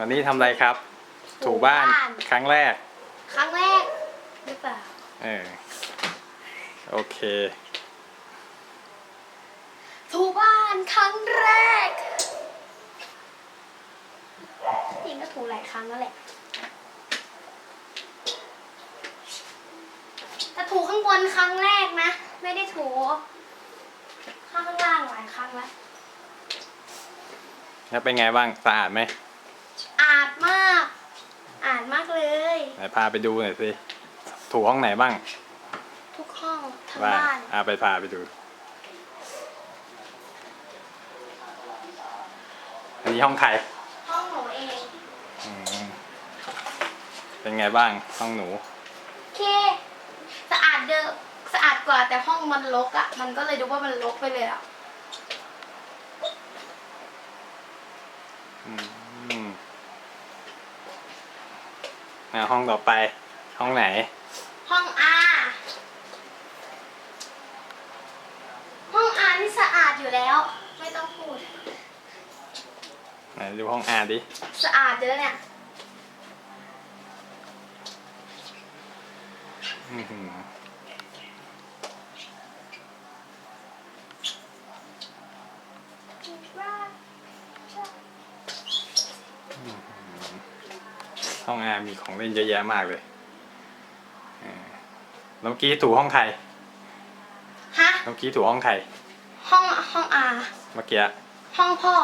วันนี้ทำอะไรครับถูบ้าน ครั้งแรก ครั้งแรกหรือเปล่า เออ โอเค ถูบ้านครั้งแรกจริงก็ถูหลายครั้งแล้วแหละ แต่ถูข้างบนครั้งแรกนะ ไม่ได้ถู ข้างล่างหลายครั้งแล้ว แล้วเป็นไงบ้าง สะอาดไหม อาดมาก อาด มากเลย ไหนพาไปดูหน่อยสิถูห้องไหนบ้างทุกห้องทั้งว่าบ้านอาไปพาไปดูอันนี้ห้องใครห้องหนูเองอืมเป็นไงบ้างห้องหนู โอเค สะอาดเดิมสะอาดกว่าแต่ห้องมันรกอะ่ะมันก็เลยดูว่ามันรกไปเลยอะ่ะอืม อะห้องต่อไป ห้องไหน ห้องอาห้องอานี่สะอาดอยู่แล้ว ไม่ต้องพูด ไหนดูห้องอาดิ สะอาดเยอะเนี่ยอื้อหือ ห้องอามีของเล่นเยอะแยะมากเลยเออแล้วเมื่อกี้ถูห้องใครฮะเมื่อกี้ถูห้องใครห้องห้องอาเมื่อกี้ห้องพ่อ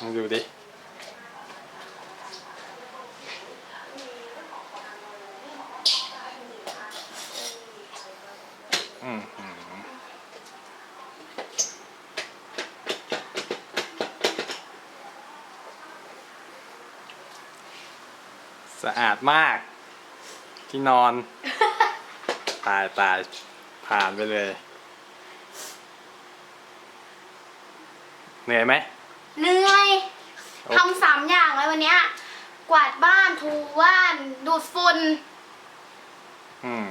ลองดูดิอืม สะอาดมาก ที่นอน ตายตายผ่านไปเลย เหนื่อยไหมเหนื่อยโอ้ทำสามอย่างเลยวันเนี้ย กวาดบ้านถูบ้าน ดูดฝุ่นอืม